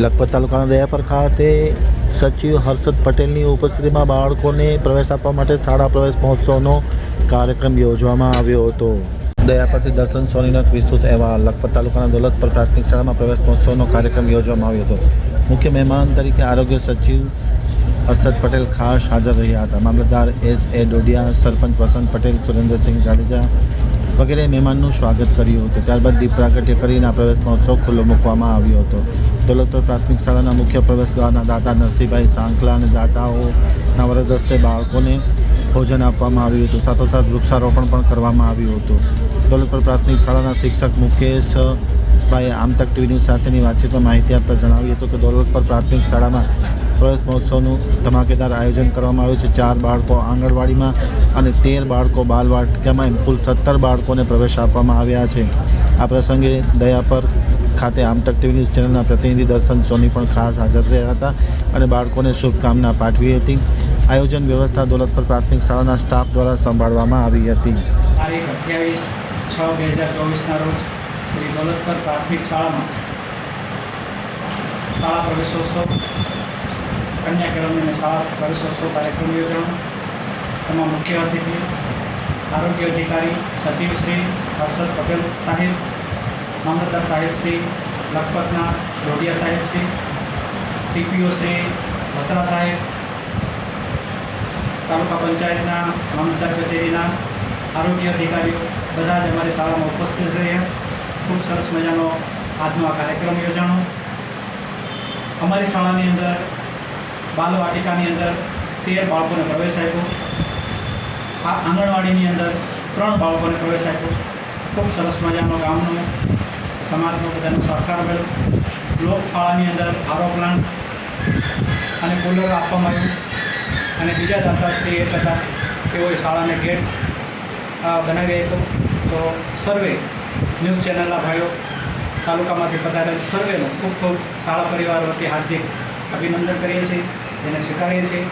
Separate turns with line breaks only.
લખપત તાલુકાના દયાપર ખાતે સચિવ હર્ષદ પટેલની ઉપસ્થિતિમાં બાળકોને પ્રવેશ આપવા માટે શાળા પ્રવેશ મહોત્સવનો કાર્યક્રમ યોજવામાં આવ્યો હતો. દયાપરથી દર્શન સોનીનાથ વિસ્તૃત અહેવાલ લખપત તાલુકાના દોલતપર પ્રાથમિક શાળામાં પ્રવેશ મહોત્સવનો કાર્યક્રમ યોજવામાં આવ્યો હતો. મુખ્ય મહેમાન તરીકે આરોગ્ય સચિવ હર્ષદ પટેલ ખાસ હાજર રહ્યા હતા. મામલતદાર એસ એ ડોડિયા, સરપંચ વસંત પટેલ, સુરેન્દ્રસિંહ જાડેજા વગેરે મહેમાનનું સ્વાગત કર્યું હતું. ત્યારબાદ દીપ પ્રાગટ્ય કરીને આ પ્રવેશ મહોત્સવ ખુલ્લો મૂકવામાં આવ્યો હતો. દોલતપુર પ્રાથમિક શાળાના મુખ્ય પ્રવેશ દ્વારના દાતા નરસિંહભાઈ સાંકલા અને દાતાઓના વરદસ્તે બાળકોને ભોજન આપવામાં આવ્યું હતું. સાથોસાથ વૃક્ષારોપણ પણ કરવામાં આવ્યું હતું. દોલતપુર પ્રાથમિક શાળાના શિક્ષક મુકેશ ભાઈ આમતક ટીવી ન્યૂઝ સાથેની વાતચીતમાં માહિતી આપતા જણાવ્યું હતું કે દોલતપર પ્રાથમિક શાળામાં પ્રવેશ મહોત્સવનું ધમાકેદાર આયોજન કરવામાં આવ્યું છે. ચાર બાળકો આંગણવાડીમાં અને તેર બાળકો બાલવાટિકામાં, એમ કુલ સત્તર બાળકોને પ્રવેશ આપવામાં આવ્યા છે. આ પ્રસંગે દયાપર ખાતે આમતક ટીવી ન્યૂઝ ચેનલના પ્રતિનિધિ દર્શન સોની પણ ખાસ હાજર રહ્યા હતા અને બાળકોને શુભકામના પાઠવી હતી. આયોજન વ્યવસ્થા દોલતપર પ્રાથમિક શાળાના સ્ટાફ દ્વારા સંભાળવામાં આવી હતી.
તારીખ અઠ્યાવીસ છ બે હજાર ચોવીસના રોજ શ્રી દોલતપર પ્રાથમિક શાળામાં શાળા પ્રવેશોત્સવ કન્યાકરણ અને શાળા પ્રવેશોત્સવ કાર્યક્રમ યોજાણો તેમાં મુખ્ય અતિથિ, આરોગ્ય અધિકારી સચિવશ્રી હર્ષદ પટેલ સાહેબ, મામલતદાર સાહેબ શ્રી, લખપતના ડોડિયા સાહેબ શ્રી, સીપીઓ શ્રી વસરા સાહેબ, તાલુકા પંચાયતના મામલતદાર કચેરીના આરોગ્ય અધિકારીઓ બધા જ અમારી શાળામાં ઉપસ્થિત રહ્યા. ખૂબ સરસ મજાનો આજનો આ કાર્યક્રમ યોજાણો. અમારી શાળાની અંદર બાલવાટિકાની અંદર તેર બાળકોને પ્રવેશ આપ્યો. આ આંગણવાડીની અંદર ત્રણ બાળકોને પ્રવેશ આપ્યો. ખૂબ સરસ મજાનો ગામનો સમાજનો બધાનો સહકાર મળ્યો. લોકશાળાની અંદર આરો પ્લાન્ટ અને કુલર આપવામાં આવ્યું. અને બીજા દાતાશ્રી એ હતા તેઓએ શાળાને ગેટ બનાવી આપ્યો. તો સર્વે ન્યૂઝ ચેનલના ભાઈઓ તાલુકામાંથી પધારેલ સર્વેનો ખૂબ ખૂબ શાળા પરિવાર વતી હાર્દિક અભિનંદન કરીએ છીએ તેને સ્વીકારીએ છીએ.